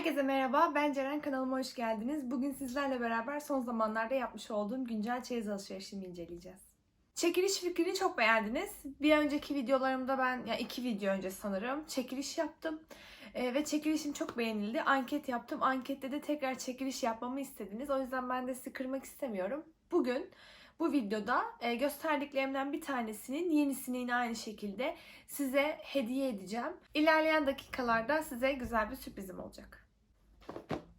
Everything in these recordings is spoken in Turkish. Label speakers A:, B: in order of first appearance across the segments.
A: Herkese merhaba, ben Ceren kanalıma hoş geldiniz. Bugün sizlerle beraber son zamanlarda yapmış olduğum güncel çeyiz alışverişimi inceleyeceğiz. Çekiliş fikrini çok beğendiniz. Bir önceki videolarımda ben, ya iki video önce sanırım, çekiliş yaptım. Ee, ve çekilişim çok beğenildi. Anket yaptım. Ankette de tekrar çekiliş yapmamı istediniz. O yüzden ben de sizi kırmak istemiyorum. Bugün bu videoda e, gösterdiklerimden bir tanesinin yenisini yine aynı şekilde size hediye edeceğim. İlerleyen dakikalarda size güzel bir sürprizim olacak.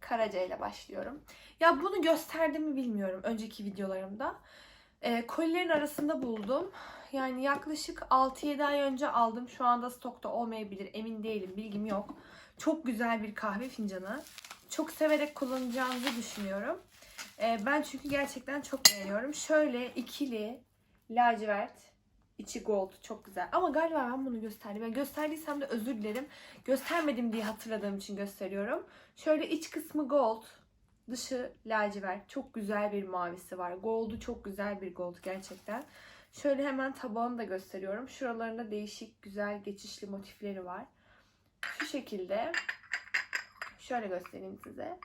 A: Karaca ile başlıyorum. Ya bunu gösterdim mi bilmiyorum önceki videolarımda. E, kolilerin arasında buldum. Yani yaklaşık 6-7 ay önce aldım. Şu anda stokta olmayabilir. Emin değilim. Bilgim yok. Çok güzel bir kahve fincanı. Çok severek kullanacağınızı düşünüyorum. E, ben çünkü gerçekten çok beğeniyorum. Şöyle ikili lacivert içi gold çok güzel. Ama galiba ben bunu gösterdim. Yani gösterdiysem de özür dilerim. Göstermedim diye hatırladığım için gösteriyorum. Şöyle iç kısmı gold, dışı lacivert. Çok güzel bir mavisi var. Gold'u çok güzel bir gold gerçekten. Şöyle hemen tabağını da gösteriyorum. Şuralarında değişik güzel geçişli motifleri var. Şu şekilde. Şöyle göstereyim size.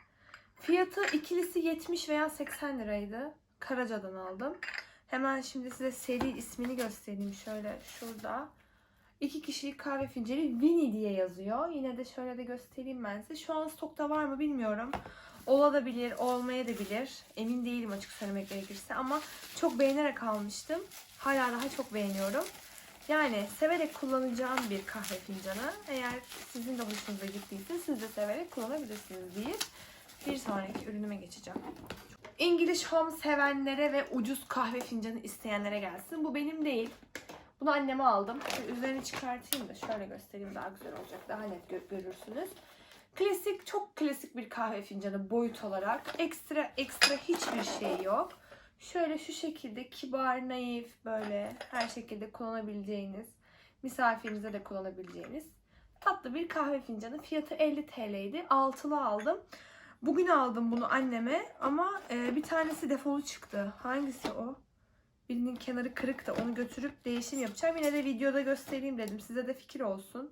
A: Fiyatı ikilisi 70 veya 80 liraydı. Karaca'dan aldım. Hemen şimdi size seri ismini göstereyim. Şöyle şurada. İki kişilik kahve fincanı Winnie diye yazıyor. Yine de şöyle de göstereyim ben size. Şu an stokta var mı bilmiyorum. Olabilir, olmaya da bilir. Emin değilim açık söylemek gerekirse ama çok beğenerek almıştım. Hala daha çok beğeniyorum. Yani severek kullanacağım bir kahve fincanı. Eğer sizin de hoşunuza gittiyse siz de severek kullanabilirsiniz diye bir sonraki ürünüme geçeceğim. English Home sevenlere ve ucuz kahve fincanı isteyenlere gelsin. Bu benim değil. Bunu anneme aldım. Şimdi üzerini çıkartayım da şöyle göstereyim daha güzel olacak. Daha net gö- görürsünüz. Klasik, çok klasik bir kahve fincanı boyut olarak. Ekstra ekstra hiçbir şey yok. Şöyle şu şekilde kibar, naif böyle her şekilde kullanabileceğiniz, misafirinize de kullanabileceğiniz tatlı bir kahve fincanı. Fiyatı 50 TL'ydi. Altılı aldım. Bugün aldım bunu anneme ama e, bir tanesi defolu çıktı. Hangisi o? Birinin kenarı kırık da onu götürüp değişim yapacağım. Yine de videoda göstereyim dedim. Size de fikir olsun.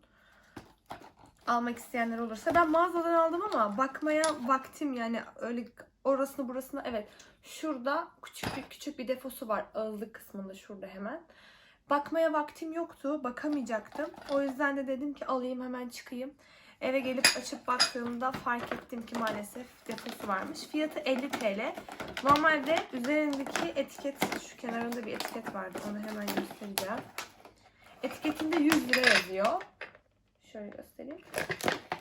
A: Almak isteyenler olursa. Ben mağazadan aldım ama bakmaya vaktim yani öyle orasını burasını evet. Şurada küçük bir küçük bir defosu var ağızlık kısmında şurada hemen. Bakmaya vaktim yoktu. Bakamayacaktım. O yüzden de dedim ki alayım hemen çıkayım. Eve gelip açıp baktığımda fark ettim ki maalesef deposu varmış. Fiyatı 50 TL. Normalde üzerindeki etiket, şu kenarında bir etiket vardı. Onu hemen göstereceğim. Etiketinde 100 lira yazıyor. Şöyle göstereyim.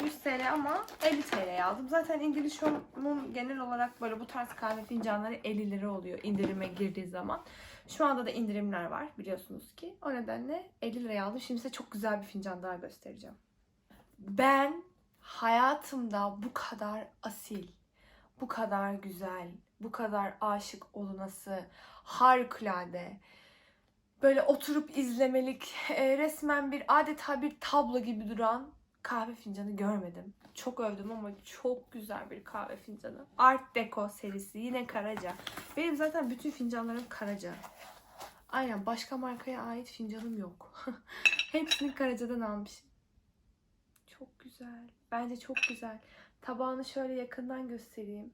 A: 100 TL ama 50 TL'ye aldım. Zaten İngiliz Home'un genel olarak böyle bu tarz kahve fincanları 50 lira oluyor indirime girdiği zaman. Şu anda da indirimler var biliyorsunuz ki. O nedenle 50 liraya aldım. Şimdi size çok güzel bir fincan daha göstereceğim. Ben hayatımda bu kadar asil, bu kadar güzel, bu kadar aşık olunası, harikulade, böyle oturup izlemelik, e, resmen bir adeta bir tablo gibi duran kahve fincanı görmedim. Çok övdüm ama çok güzel bir kahve fincanı. Art Deco serisi yine Karaca. Benim zaten bütün fincanlarım Karaca. Aynen başka markaya ait fincanım yok. Hepsini Karaca'dan almışım. Güzel. Bence çok güzel. Tabağını şöyle yakından göstereyim.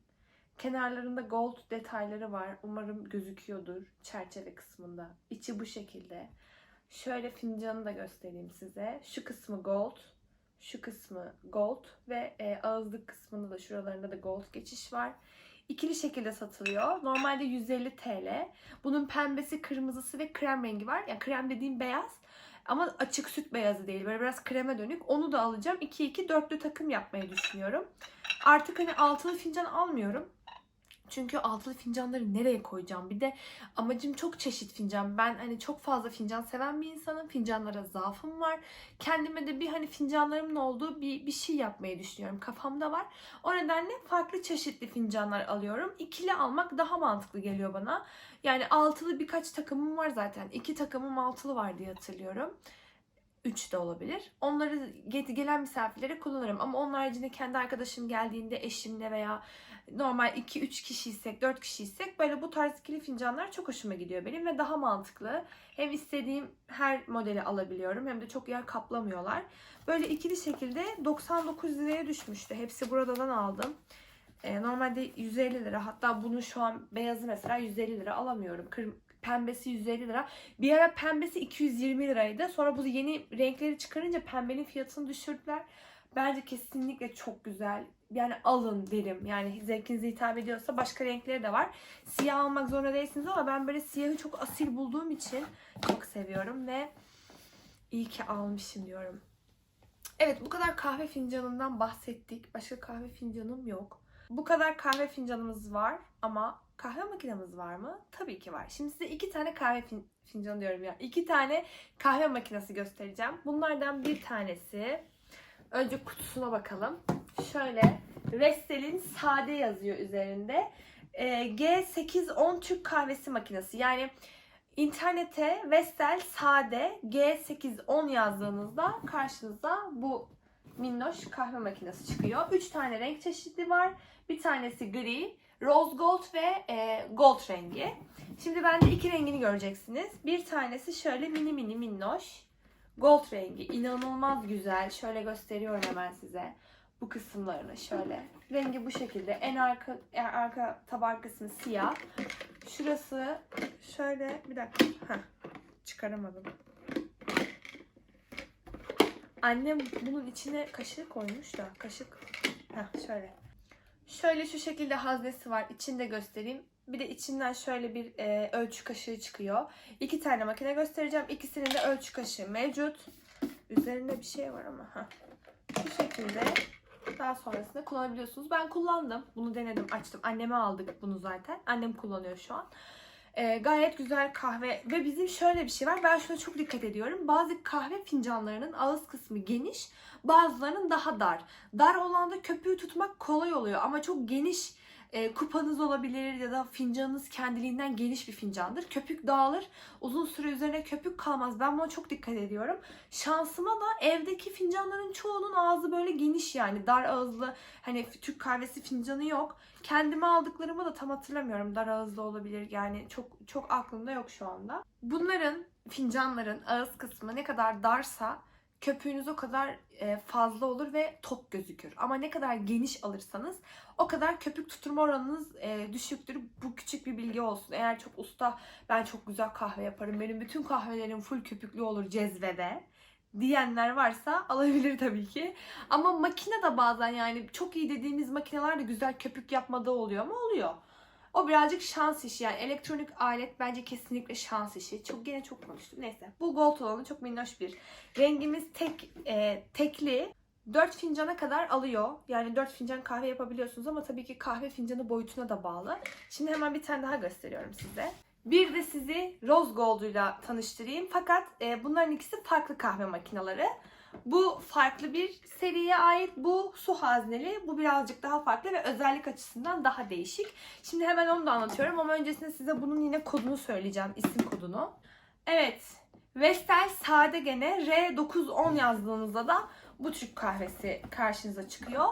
A: Kenarlarında gold detayları var. Umarım gözüküyordur çerçeve kısmında. İçi bu şekilde. Şöyle fincanı da göstereyim size. Şu kısmı gold. Şu kısmı gold ve e, ağızlık kısmında da şuralarında da gold geçiş var. İkili şekilde satılıyor. Normalde 150 TL. Bunun pembesi, kırmızısı ve krem rengi var. Yani krem dediğim beyaz. Ama açık süt beyazı değil. Böyle biraz kreme dönük. Onu da alacağım. 2-2 dörtlü takım yapmayı düşünüyorum. Artık hani altılı fincan almıyorum. Çünkü altılı fincanları nereye koyacağım? Bir de amacım çok çeşit fincan. Ben hani çok fazla fincan seven bir insanım. Fincanlara zaafım var. Kendime de bir hani fincanlarımın olduğu bir, bir şey yapmayı düşünüyorum. Kafamda var. O nedenle farklı çeşitli fincanlar alıyorum. İkili almak daha mantıklı geliyor bana. Yani altılı birkaç takımım var zaten. İki takımım altılı var diye hatırlıyorum. 3 de olabilir. Onları gelen misafirlere kullanırım. Ama onun haricinde kendi arkadaşım geldiğinde eşimle veya normal 2-3 kişiysek, 4 kişiysek böyle bu tarz ikili fincanlar çok hoşuma gidiyor benim ve daha mantıklı. Hem istediğim her modeli alabiliyorum hem de çok yer kaplamıyorlar. Böyle ikili şekilde 99 liraya düşmüştü. Hepsi buradan aldım. Ee, normalde 150 lira. Hatta bunu şu an beyazı mesela 150 lira alamıyorum. Pembesi 150 lira. Bir ara pembesi 220 liraydı. Sonra bu yeni renkleri çıkarınca pembenin fiyatını düşürdüler. Bence kesinlikle çok güzel. Yani alın derim. Yani zevkinize hitap ediyorsa başka renkleri de var. Siyah almak zorunda değilsiniz ama ben böyle siyahı çok asil bulduğum için çok seviyorum ve iyi ki almışım diyorum. Evet bu kadar kahve fincanından bahsettik. Başka kahve fincanım yok. Bu kadar kahve fincanımız var ama kahve makinemiz var mı? Tabii ki var. Şimdi size iki tane kahve fin- fincanı diyorum ya. İki tane kahve makinesi göstereceğim. Bunlardan bir tanesi önce kutusuna bakalım. Şöyle Vestel'in sade yazıyor üzerinde. Ee, G810 Türk kahvesi makinesi. Yani internete Vestel sade G810 yazdığınızda karşınıza bu minnoş kahve makinesi çıkıyor. 3 tane renk çeşidi var. Bir tanesi gri, rose gold ve e, gold rengi. Şimdi bende iki rengini göreceksiniz. Bir tanesi şöyle mini mini minnoş. Gold rengi. inanılmaz güzel. Şöyle gösteriyorum hemen size. Bu kısımlarını şöyle. Rengi bu şekilde. En arka en arka tabak kısmı siyah. Şurası şöyle bir dakika. Heh, çıkaramadım. Annem bunun içine kaşık koymuş da kaşık. Heh, şöyle. Şöyle şu şekilde haznesi var. İçinde göstereyim. Bir de içinden şöyle bir e, ölçü kaşığı çıkıyor. İki tane makine göstereceğim. İkisinin de ölçü kaşığı mevcut. Üzerinde bir şey var ama. Heh. Bu şekilde daha sonrasında kullanabiliyorsunuz. Ben kullandım. Bunu denedim, açtım. Anneme aldık bunu zaten. Annem kullanıyor şu an. Ee, gayet güzel kahve ve bizim şöyle bir şey var. Ben şuna çok dikkat ediyorum. Bazı kahve fincanlarının ağız kısmı geniş, bazılarının daha dar. Dar olanda köpüğü tutmak kolay oluyor ama çok geniş e, kupanız olabilir ya da fincanınız kendiliğinden geniş bir fincandır. Köpük dağılır. Uzun süre üzerine köpük kalmaz. Ben buna çok dikkat ediyorum. Şansıma da evdeki fincanların çoğunun ağzı böyle geniş yani. Dar ağızlı hani Türk kahvesi fincanı yok. Kendime aldıklarımı da tam hatırlamıyorum. Dar ağızlı olabilir yani çok çok aklımda yok şu anda. Bunların fincanların ağız kısmı ne kadar darsa köpüğünüz o kadar e, fazla olur ve tok gözükür. Ama ne kadar geniş alırsanız o kadar köpük tutturma oranınız e, düşüktür. Bu küçük bir bilgi olsun. Eğer çok usta ben çok güzel kahve yaparım. Benim bütün kahvelerim full köpüklü olur cezvede diyenler varsa alabilir tabii ki. Ama makine de bazen yani çok iyi dediğimiz makineler de güzel köpük yapmada oluyor mu? Oluyor. O birazcık şans işi yani elektronik alet bence kesinlikle şans işi. Çok gene çok konuştum. Neyse. Bu gold olanı çok minnoş bir. Rengimiz tek e, tekli. 4 fincana kadar alıyor. Yani 4 fincan kahve yapabiliyorsunuz ama tabii ki kahve fincanı boyutuna da bağlı. Şimdi hemen bir tane daha gösteriyorum size. Bir de sizi Rose Gold'uyla tanıştırayım. Fakat e, bunların ikisi farklı kahve makineleri. Bu farklı bir seriye ait. Bu su hazneli. Bu birazcık daha farklı ve özellik açısından daha değişik. Şimdi hemen onu da anlatıyorum ama öncesinde size bunun yine kodunu söyleyeceğim. isim kodunu. Evet. Vestel sade gene R910 yazdığınızda da bu Türk kahvesi karşınıza çıkıyor.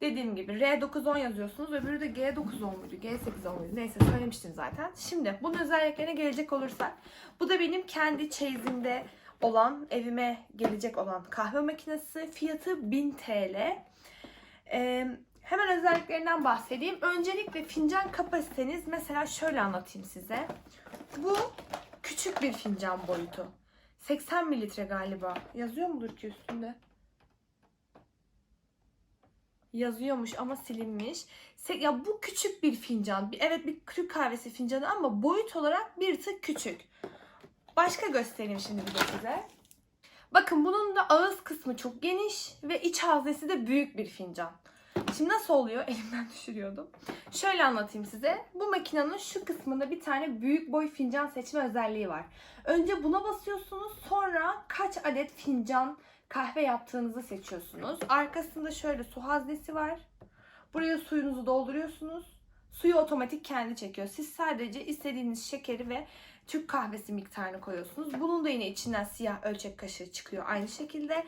A: Dediğim gibi R910 yazıyorsunuz. Öbürü de G910 muydu? G810 muydu? Neyse söylemiştim zaten. Şimdi bunun özelliklerine gelecek olursak. Bu da benim kendi çeyizimde olan, evime gelecek olan kahve makinesi. Fiyatı 1000 TL. Ee, hemen özelliklerinden bahsedeyim. Öncelikle fincan kapasiteniz mesela şöyle anlatayım size. Bu küçük bir fincan boyutu. 80 mililitre galiba. Yazıyor mudur ki üstünde? Yazıyormuş ama silinmiş. Ya bu küçük bir fincan. Evet bir Türk kahvesi fincanı ama boyut olarak bir tık küçük. Başka göstereyim şimdi bir de size. Bakın bunun da ağız kısmı çok geniş ve iç haznesi de büyük bir fincan. Şimdi nasıl oluyor? Elimden düşürüyordum. Şöyle anlatayım size. Bu makinenin şu kısmında bir tane büyük boy fincan seçme özelliği var. Önce buna basıyorsunuz. Sonra kaç adet fincan kahve yaptığınızı seçiyorsunuz. Arkasında şöyle su haznesi var. Buraya suyunuzu dolduruyorsunuz. Suyu otomatik kendi çekiyor. Siz sadece istediğiniz şekeri ve Türk kahvesi miktarını koyuyorsunuz. Bunun da yine içinden siyah ölçek kaşığı çıkıyor aynı şekilde.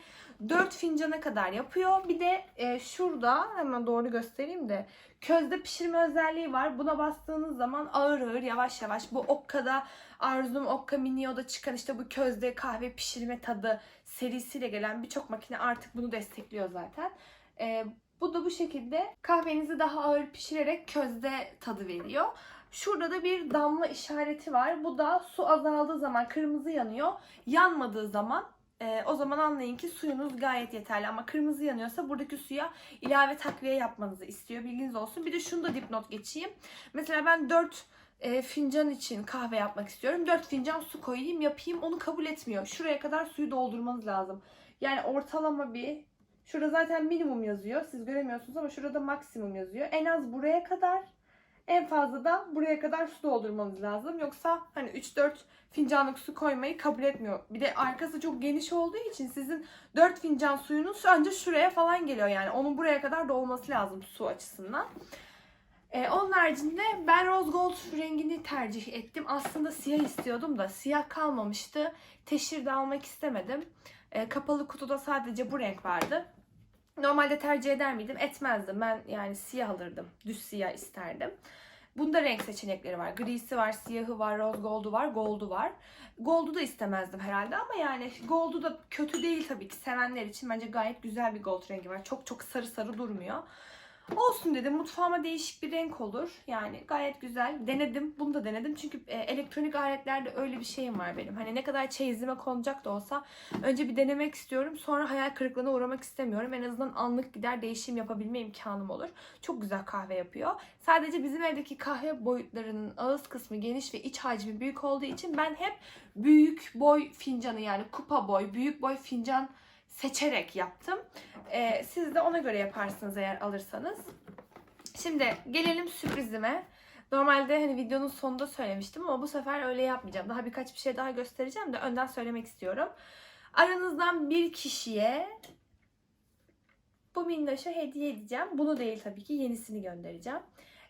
A: 4 fincana kadar yapıyor. Bir de e, şurada hemen doğru göstereyim de közde pişirme özelliği var. Buna bastığınız zaman ağır ağır yavaş yavaş bu Okka'da Arzum Okka Minio'da çıkan işte bu közde kahve pişirme tadı serisiyle gelen birçok makine artık bunu destekliyor zaten. E, bu da bu şekilde kahvenizi daha ağır pişirerek közde tadı veriyor. Şurada da bir damla işareti var. Bu da su azaldığı zaman kırmızı yanıyor. Yanmadığı zaman e, o zaman anlayın ki suyunuz gayet yeterli. Ama kırmızı yanıyorsa buradaki suya ilave takviye yapmanızı istiyor. Bilginiz olsun. Bir de şunu da dipnot geçeyim. Mesela ben 4 e, fincan için kahve yapmak istiyorum. 4 fincan su koyayım yapayım onu kabul etmiyor. Şuraya kadar suyu doldurmanız lazım. Yani ortalama bir Şurada zaten minimum yazıyor. Siz göremiyorsunuz ama şurada maksimum yazıyor. En az buraya kadar en fazla da buraya kadar su doldurmanız lazım. Yoksa hani 3-4 fincanlık su koymayı kabul etmiyor. Bir de arkası çok geniş olduğu için sizin 4 fincan suyunuz ancak şuraya falan geliyor yani. Onun buraya kadar dolması lazım su açısından. Ee, onun haricinde ben rose gold rengini tercih ettim. Aslında siyah istiyordum da siyah kalmamıştı. Teşhir de almak istemedim. Ee, kapalı kutuda sadece bu renk vardı. Normalde tercih eder miydim? Etmezdim. Ben yani siyah alırdım. Düz siyah isterdim. Bunda renk seçenekleri var. Grisi var, siyahı var, rose gold'u var, gold'u var. Gold'u da istemezdim herhalde ama yani gold'u da kötü değil tabii ki. Sevenler için bence gayet güzel bir gold rengi var. Çok çok sarı sarı durmuyor. Olsun dedim. Mutfağıma değişik bir renk olur. Yani gayet güzel. Denedim. Bunu da denedim. Çünkü e, elektronik aletlerde öyle bir şeyim var benim. Hani ne kadar çeyizime konacak da olsa önce bir denemek istiyorum. Sonra hayal kırıklığına uğramak istemiyorum. En azından anlık gider değişim yapabilme imkanım olur. Çok güzel kahve yapıyor. Sadece bizim evdeki kahve boyutlarının ağız kısmı geniş ve iç hacmi büyük olduğu için ben hep büyük boy fincanı yani kupa boy, büyük boy fincan seçerek yaptım. Ee, siz de ona göre yaparsınız eğer alırsanız. Şimdi gelelim sürprizime. Normalde hani videonun sonunda söylemiştim ama bu sefer öyle yapmayacağım. Daha birkaç bir şey daha göstereceğim de önden söylemek istiyorum. Aranızdan bir kişiye bu minnoşa hediye edeceğim. Bunu değil tabii ki yenisini göndereceğim.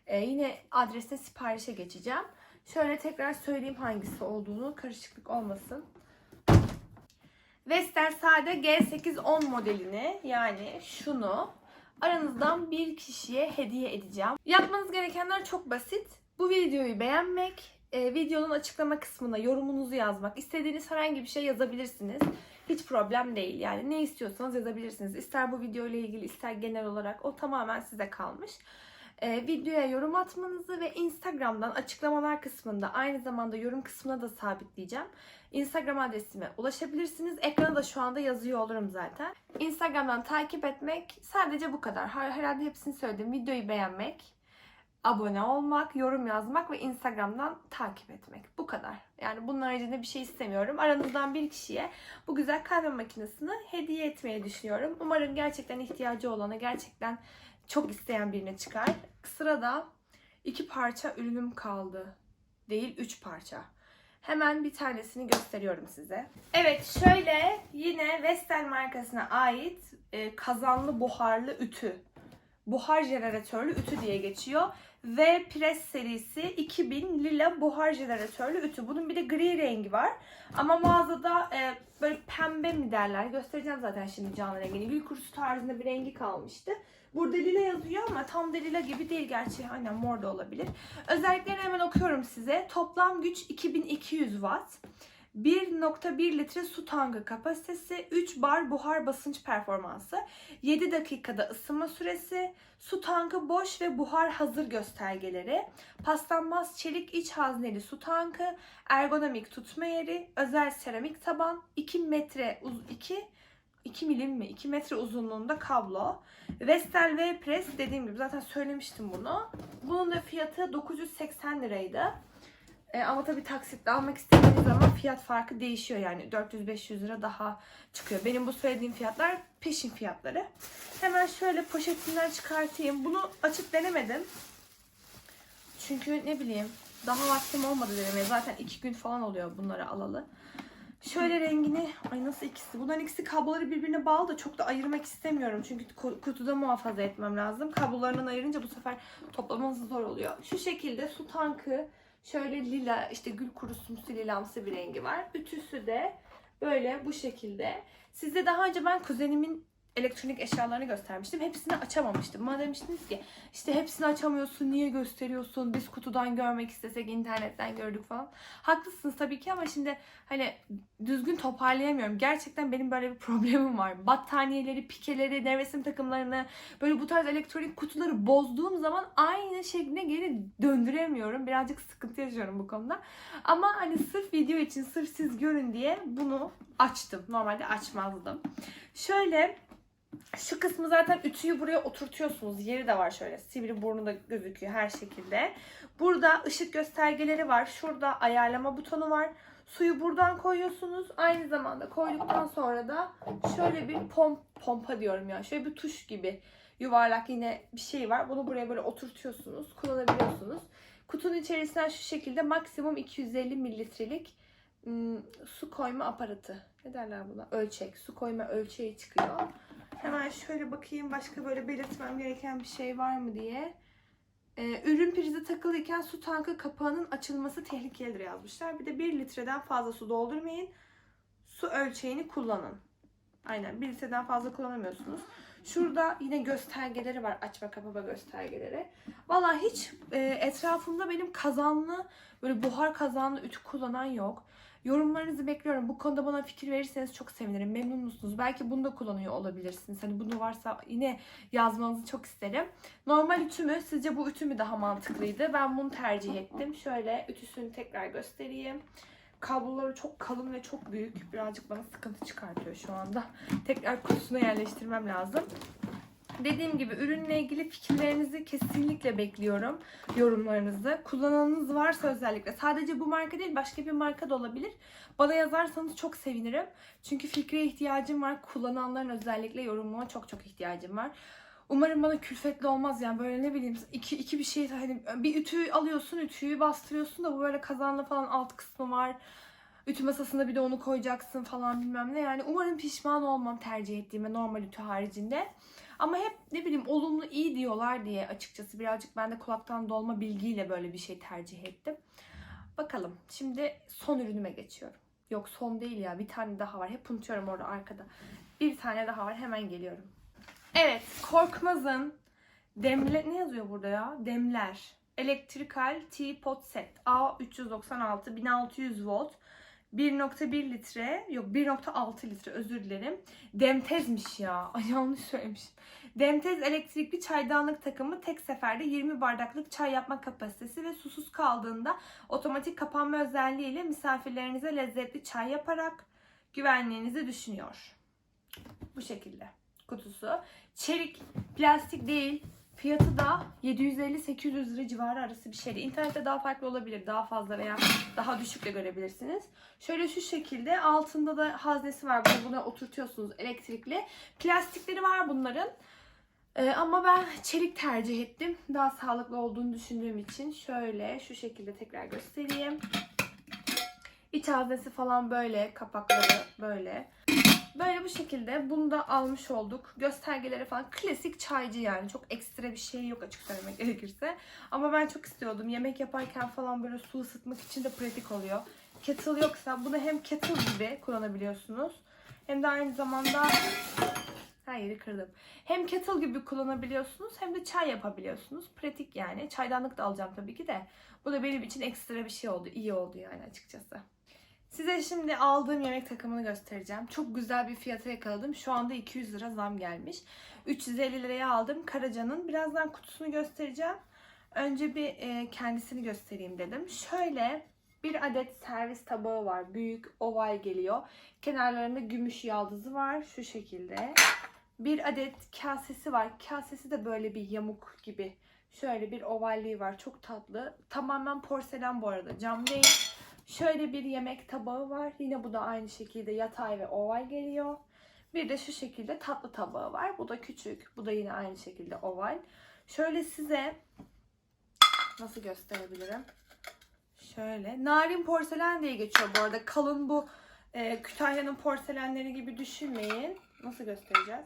A: Ee, yine adreste siparişe geçeceğim. Şöyle tekrar söyleyeyim hangisi olduğunu karışıklık olmasın. Vestel Sade G810 modelini yani şunu aranızdan bir kişiye hediye edeceğim. Yapmanız gerekenler çok basit. Bu videoyu beğenmek, e, videonun açıklama kısmına yorumunuzu yazmak, istediğiniz herhangi bir şey yazabilirsiniz. Hiç problem değil. Yani ne istiyorsanız yazabilirsiniz. İster bu video ile ilgili ister genel olarak o tamamen size kalmış. E, videoya yorum atmanızı ve Instagram'dan açıklamalar kısmında aynı zamanda yorum kısmına da sabitleyeceğim. Instagram adresime ulaşabilirsiniz. Ekrana da şu anda yazıyor olurum zaten. Instagram'dan takip etmek sadece bu kadar. Her- Herhalde hepsini söyledim. Videoyu beğenmek, abone olmak, yorum yazmak ve Instagram'dan takip etmek. Bu kadar. Yani bunun haricinde bir şey istemiyorum. Aranızdan bir kişiye bu güzel kahve makinesini hediye etmeyi düşünüyorum. Umarım gerçekten ihtiyacı olana, gerçekten çok isteyen birine çıkar. Sırada iki parça ürünüm kaldı. Değil, üç parça. Hemen bir tanesini gösteriyorum size. Evet şöyle yine Vestel markasına ait e, kazanlı buharlı ütü. Buhar jeneratörlü ütü diye geçiyor. V Press serisi 2000 lila buhar jeneratörlü ütü. Bunun bir de gri rengi var. Ama mağazada e, böyle pembe mi derler göstereceğim zaten şimdi canlı rengini. Gül kurusu tarzında bir rengi kalmıştı. Burada lila yazıyor ama tam da lila gibi değil gerçi. Aynen mor da olabilir. Özelliklerini hemen okuyorum size. Toplam güç 2200 watt. 1.1 litre su tankı kapasitesi, 3 bar buhar basınç performansı, 7 dakikada ısınma süresi, su tankı boş ve buhar hazır göstergeleri, paslanmaz çelik iç hazneli su tankı, ergonomik tutma yeri, özel seramik taban, 2 metre uz 2 2 milim mi? 2 metre uzunluğunda kablo. Vestel V Press dediğim gibi zaten söylemiştim bunu. Bunun da fiyatı 980 liraydı. E, ama tabii taksitle almak istediğiniz zaman fiyat farkı değişiyor yani 400-500 lira daha çıkıyor. Benim bu söylediğim fiyatlar peşin fiyatları. Hemen şöyle poşetinden çıkartayım. Bunu açıp denemedim. Çünkü ne bileyim daha vaktim olmadı denemeye. Zaten 2 gün falan oluyor bunları alalı. Şöyle rengini, ay nasıl ikisi? Bunların ikisi kabloları birbirine bağlı da çok da ayırmak istemiyorum. Çünkü ku- kutuda muhafaza etmem lazım. Kablolarından ayırınca bu sefer toplaması zor oluyor. Şu şekilde su tankı Şöyle lila işte gül kurusumsu lilamsı bir rengi var. Ütüsü de böyle bu şekilde. Size daha önce ben kuzenimin elektronik eşyalarını göstermiştim. Hepsini açamamıştım. Bana demiştiniz ki işte hepsini açamıyorsun, niye gösteriyorsun? Biz kutudan görmek istesek internetten gördük falan. Haklısınız tabii ki ama şimdi hani düzgün toparlayamıyorum. Gerçekten benim böyle bir problemim var. Battaniyeleri, pikeleri, nevresim takımlarını böyle bu tarz elektronik kutuları bozduğum zaman aynı şekline geri döndüremiyorum. Birazcık sıkıntı yaşıyorum bu konuda. Ama hani sırf video için, sırf siz görün diye bunu açtım. Normalde açmazdım. Şöyle şu kısmı zaten ütüyü buraya oturtuyorsunuz. Yeri de var şöyle. Sivri burnu da gözüküyor her şekilde. Burada ışık göstergeleri var. Şurada ayarlama butonu var. Suyu buradan koyuyorsunuz. Aynı zamanda koyduktan sonra da şöyle bir pomp, pompa diyorum ya. Şöyle bir tuş gibi yuvarlak yine bir şey var. Bunu buraya böyle oturtuyorsunuz. Kullanabiliyorsunuz. Kutunun içerisinden şu şekilde maksimum 250 mililitrelik ım, su koyma aparatı. Ne derler buna? Ölçek. Su koyma ölçeği çıkıyor. Hemen şöyle bakayım başka böyle belirtmem gereken bir şey var mı diye. Ee, ürün prize takılıyken su tankı kapağının açılması tehlikelidir yazmışlar. Bir de 1 litreden fazla su doldurmayın. Su ölçeğini kullanın. Aynen 1 litreden fazla kullanamıyorsunuz. Şurada yine göstergeleri var. Açma kapama göstergeleri. Valla hiç e, etrafımda benim kazanlı böyle buhar kazanlı ütü kullanan yok. Yorumlarınızı bekliyorum. Bu konuda bana fikir verirseniz çok sevinirim. Memnun musunuz? Belki bunu da kullanıyor olabilirsiniz. Hani bunu varsa yine yazmanızı çok isterim. Normal ütü mü? Sizce bu ütü mü daha mantıklıydı? Ben bunu tercih ettim. Şöyle ütüsünü tekrar göstereyim. Kabloları çok kalın ve çok büyük. Birazcık bana sıkıntı çıkartıyor şu anda. Tekrar kutusuna yerleştirmem lazım. Dediğim gibi ürünle ilgili fikirlerinizi kesinlikle bekliyorum. Yorumlarınızı. Kullananınız varsa özellikle. Sadece bu marka değil başka bir marka da olabilir. Bana yazarsanız çok sevinirim. Çünkü fikre ihtiyacım var. Kullananların özellikle yorumuna çok çok ihtiyacım var. Umarım bana külfetli olmaz yani böyle ne bileyim iki, iki bir şey hani bir ütü alıyorsun ütüyü bastırıyorsun da bu böyle kazanlı falan alt kısmı var. Ütü masasında bir de onu koyacaksın falan bilmem ne. Yani umarım pişman olmam tercih ettiğime normal ütü haricinde. Ama hep ne bileyim olumlu iyi diyorlar diye açıkçası birazcık ben de kulaktan dolma bilgiyle böyle bir şey tercih ettim. Bakalım şimdi son ürünüme geçiyorum. Yok son değil ya bir tane daha var. Hep unutuyorum orada arkada. Bir tane daha var hemen geliyorum. Evet Korkmaz'ın demle ne yazıyor burada ya? Demler. Electrical Teapot Set A396 1600 volt 1.1 litre yok 1.6 litre özür dilerim. Demtezmiş ya. Ay yanlış söylemişim. Demtez elektrikli çaydanlık takımı tek seferde 20 bardaklık çay yapma kapasitesi ve susuz kaldığında otomatik kapanma özelliğiyle misafirlerinize lezzetli çay yaparak güvenliğinizi düşünüyor. Bu şekilde kutusu. Çelik, plastik değil. Fiyatı da 750-800 lira civarı arası bir şeydi. İnternette daha farklı olabilir. Daha fazla veya daha düşük de görebilirsiniz. Şöyle şu şekilde altında da haznesi var. Bunu buna oturtuyorsunuz elektrikli. Plastikleri var bunların. Ee, ama ben çelik tercih ettim. Daha sağlıklı olduğunu düşündüğüm için. Şöyle şu şekilde tekrar göstereyim. İç haznesi falan böyle. Kapakları böyle. Böyle bu şekilde bunu da almış olduk. Göstergeleri falan klasik çaycı yani. Çok ekstra bir şey yok açık söylemek gerekirse. Ama ben çok istiyordum. Yemek yaparken falan böyle su ısıtmak için de pratik oluyor. Kettle yoksa bunu hem kettle gibi kullanabiliyorsunuz. Hem de aynı zamanda her yeri kırdım. Hem kettle gibi kullanabiliyorsunuz hem de çay yapabiliyorsunuz. Pratik yani. Çaydanlık da alacağım tabii ki de. Bu da benim için ekstra bir şey oldu. İyi oldu yani açıkçası. Size şimdi aldığım yemek takımını göstereceğim. Çok güzel bir fiyata yakaladım. Şu anda 200 lira zam gelmiş. 350 liraya aldım Karaca'nın. Birazdan kutusunu göstereceğim. Önce bir e, kendisini göstereyim dedim. Şöyle bir adet servis tabağı var. Büyük oval geliyor. Kenarlarında gümüş yaldızı var. Şu şekilde. Bir adet kasesi var. Kasesi de böyle bir yamuk gibi. Şöyle bir ovalliği var. Çok tatlı. Tamamen porselen bu arada. Cam değil. Şöyle bir yemek tabağı var. Yine bu da aynı şekilde yatay ve oval geliyor. Bir de şu şekilde tatlı tabağı var. Bu da küçük. Bu da yine aynı şekilde oval. Şöyle size nasıl gösterebilirim? Şöyle. Narin porselen diye geçiyor bu arada. Kalın bu e, Kütahya'nın porselenleri gibi düşünmeyin. Nasıl göstereceğiz?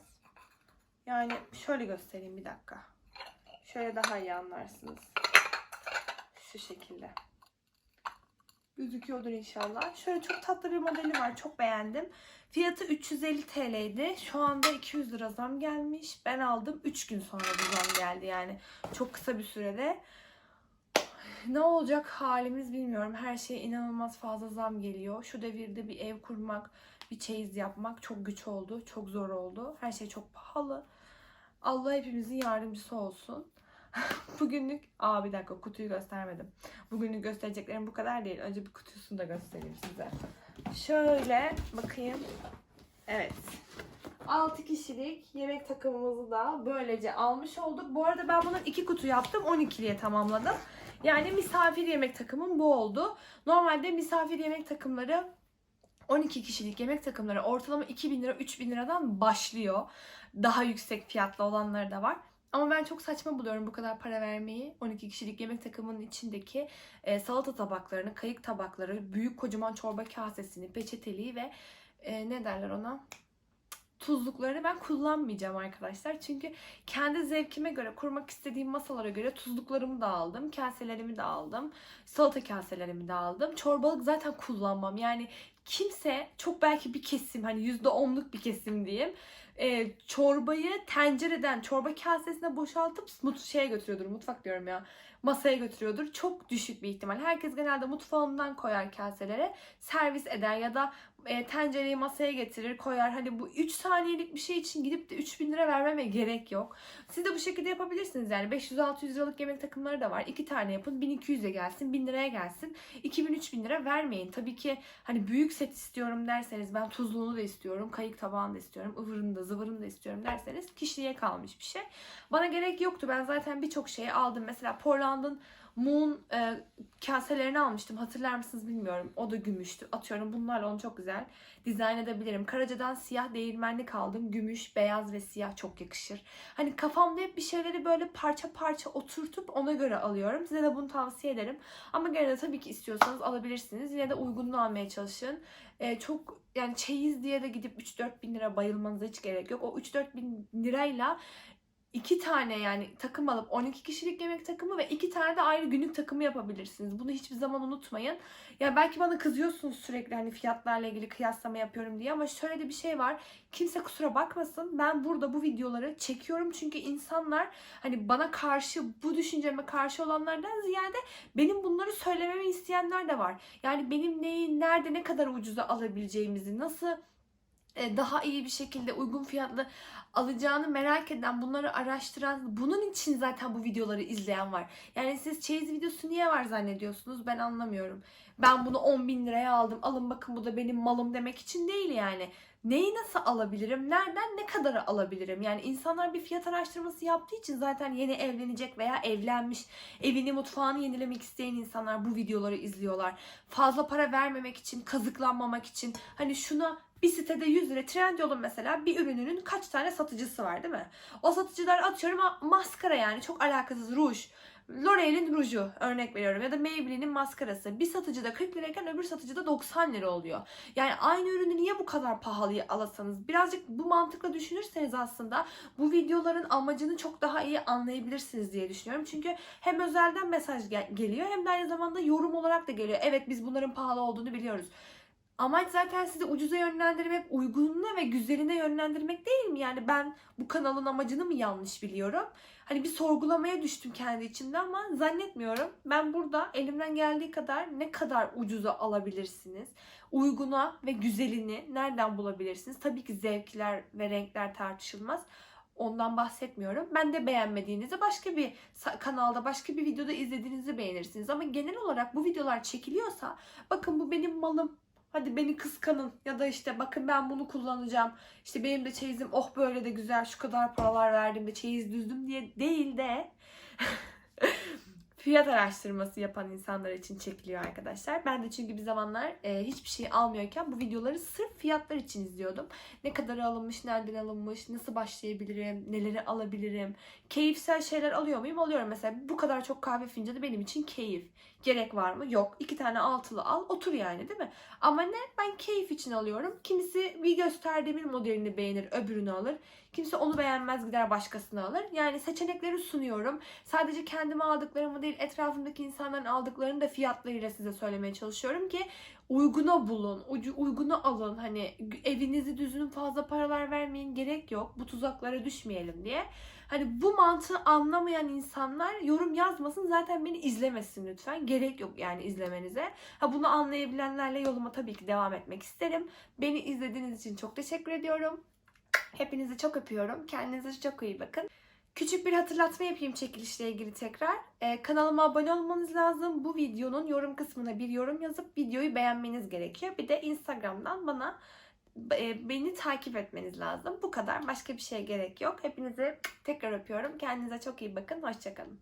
A: Yani şöyle göstereyim bir dakika. Şöyle daha iyi anlarsınız. Şu şekilde. Gözüküyordur inşallah. Şöyle çok tatlı bir modeli var. Çok beğendim. Fiyatı 350 TL'ydi. Şu anda 200 lira zam gelmiş. Ben aldım. 3 gün sonra bu zam geldi yani. Çok kısa bir sürede. Ne olacak halimiz bilmiyorum. Her şeye inanılmaz fazla zam geliyor. Şu devirde bir ev kurmak, bir çeyiz yapmak çok güç oldu. Çok zor oldu. Her şey çok pahalı. Allah hepimizin yardımcısı olsun. Bugünlük... Aa bir dakika kutuyu göstermedim. Bugünlük göstereceklerim bu kadar değil. Önce bir kutusunu da göstereyim size. Şöyle bakayım. Evet. 6 kişilik yemek takımımızı da böylece almış olduk. Bu arada ben bunun iki kutu yaptım. 12'liye tamamladım. Yani misafir yemek takımım bu oldu. Normalde misafir yemek takımları 12 kişilik yemek takımları ortalama 2000 lira 3000 liradan başlıyor. Daha yüksek fiyatlı olanları da var. Ama ben çok saçma buluyorum bu kadar para vermeyi. 12 kişilik yemek takımının içindeki e, salata tabaklarını, kayık tabakları, büyük kocaman çorba kasesini, peçeteliği ve e, ne derler ona? Tuzluklarını ben kullanmayacağım arkadaşlar. Çünkü kendi zevkime göre, kurmak istediğim masalara göre tuzluklarımı da aldım. Kaselerimi de aldım. Salata kaselerimi de aldım. Çorbalık zaten kullanmam. Yani kimse çok belki bir kesim hani %10'luk bir kesim diyeyim e, çorbayı tencereden çorba kasesine boşaltıp mut şeye götürüyordur. Mutfak diyorum ya. Masaya götürüyordur. Çok düşük bir ihtimal. Herkes genelde mutfağından koyar kaselere. Servis eder ya da e, tencereyi masaya getirir koyar. Hani bu 3 saniyelik bir şey için gidip de 3000 lira vermeme gerek yok. Siz de bu şekilde yapabilirsiniz yani. 500-600 liralık yemek takımları da var. 2 tane yapın. 1200'e gelsin. 1000 liraya gelsin. 2000-3000 lira vermeyin. Tabii ki hani büyük set istiyorum derseniz ben tuzluğunu da istiyorum. Kayık tabağını da istiyorum. ıvırını da zıvırını da istiyorum derseniz kişiye kalmış bir şey. Bana gerek yoktu. Ben zaten birçok şeyi aldım. Mesela Portland'ın Moon e, kaselerini almıştım. Hatırlar mısınız bilmiyorum. O da gümüştü. Atıyorum bunlarla onu çok güzel dizayn edebilirim. Karaca'dan siyah değirmenlik aldım. Gümüş, beyaz ve siyah çok yakışır. Hani kafamda hep bir şeyleri böyle parça parça oturtup ona göre alıyorum. Size de bunu tavsiye ederim. Ama gene de tabii ki istiyorsanız alabilirsiniz. Yine de uygununu almaya çalışın. E, çok yani çeyiz diye de gidip 3-4 bin lira bayılmanıza hiç gerek yok. O 3-4 bin lirayla iki tane yani takım alıp 12 kişilik yemek takımı ve iki tane de ayrı günlük takımı yapabilirsiniz. Bunu hiçbir zaman unutmayın. Ya belki bana kızıyorsunuz sürekli hani fiyatlarla ilgili kıyaslama yapıyorum diye ama şöyle de bir şey var. Kimse kusura bakmasın. Ben burada bu videoları çekiyorum çünkü insanlar hani bana karşı bu düşünceme karşı olanlardan ziyade benim bunları söylememi isteyenler de var. Yani benim neyi nerede ne kadar ucuza alabileceğimizi nasıl daha iyi bir şekilde uygun fiyatlı alacağını merak eden, bunları araştıran, bunun için zaten bu videoları izleyen var. Yani siz çeyiz videosu niye var zannediyorsunuz ben anlamıyorum. Ben bunu 10 bin liraya aldım, alın bakın bu da benim malım demek için değil yani. Neyi nasıl alabilirim? Nereden ne kadar alabilirim? Yani insanlar bir fiyat araştırması yaptığı için zaten yeni evlenecek veya evlenmiş, evini mutfağını yenilemek isteyen insanlar bu videoları izliyorlar. Fazla para vermemek için, kazıklanmamak için hani şuna bir sitede 100 lira Trendyol'un mesela bir ürününün kaç tane satıcısı var değil mi? O satıcılar atıyorum maskara yani çok alakasız ruj. L'Oreal'in ruju örnek veriyorum ya da Maybelline'in maskarası. Bir satıcıda 40 lirayken öbür satıcıda 90 lira oluyor. Yani aynı ürünü niye bu kadar pahalıya alasanız? Birazcık bu mantıkla düşünürseniz aslında bu videoların amacını çok daha iyi anlayabilirsiniz diye düşünüyorum. Çünkü hem özelden mesaj gel- geliyor hem de aynı zamanda yorum olarak da geliyor. Evet biz bunların pahalı olduğunu biliyoruz. Amaç zaten sizi ucuza yönlendirmek, uygununa ve güzeline yönlendirmek değil mi? Yani ben bu kanalın amacını mı yanlış biliyorum? Hani bir sorgulamaya düştüm kendi içimde ama zannetmiyorum. Ben burada elimden geldiği kadar ne kadar ucuza alabilirsiniz? Uyguna ve güzelini nereden bulabilirsiniz? Tabii ki zevkler ve renkler tartışılmaz. Ondan bahsetmiyorum. Ben de beğenmediğinizi başka bir kanalda, başka bir videoda izlediğinizi beğenirsiniz. Ama genel olarak bu videolar çekiliyorsa bakın bu benim malım Hadi beni kıskanın ya da işte bakın ben bunu kullanacağım. İşte benim de çeyizim oh böyle de güzel şu kadar paralar verdim de çeyiz düzdüm diye değil de fiyat araştırması yapan insanlar için çekiliyor arkadaşlar. Ben de çünkü bir zamanlar e, hiçbir şey almıyorken bu videoları sırf fiyatlar için izliyordum. Ne kadar alınmış, nereden alınmış, nasıl başlayabilirim, neleri alabilirim, keyifsel şeyler alıyor muyum? Alıyorum. Mesela bu kadar çok kahve fincanı benim için keyif. Gerek var mı? Yok. İki tane altılı al, otur yani değil mi? Ama ne? Ben keyif için alıyorum. Kimisi bir gösterdiğimin modelini beğenir, öbürünü alır. Kimse onu beğenmez gider başkasını alır. Yani seçenekleri sunuyorum. Sadece kendime aldıklarımı değil etrafımdaki insanların aldıklarını da fiyatlarıyla size söylemeye çalışıyorum ki uyguna bulun, uyguna alın. Hani evinizi düzünün fazla paralar vermeyin gerek yok. Bu tuzaklara düşmeyelim diye. Hani bu mantığı anlamayan insanlar yorum yazmasın zaten beni izlemesin lütfen. Gerek yok yani izlemenize. Ha bunu anlayabilenlerle yoluma tabii ki devam etmek isterim. Beni izlediğiniz için çok teşekkür ediyorum. Hepinizi çok öpüyorum. Kendinize çok iyi bakın. Küçük bir hatırlatma yapayım çekilişle ilgili tekrar. Ee, kanalıma abone olmanız lazım. Bu videonun yorum kısmına bir yorum yazıp videoyu beğenmeniz gerekiyor. Bir de Instagram'dan bana beni takip etmeniz lazım. Bu kadar. Başka bir şeye gerek yok. Hepinizi tekrar öpüyorum. Kendinize çok iyi bakın. Hoşçakalın.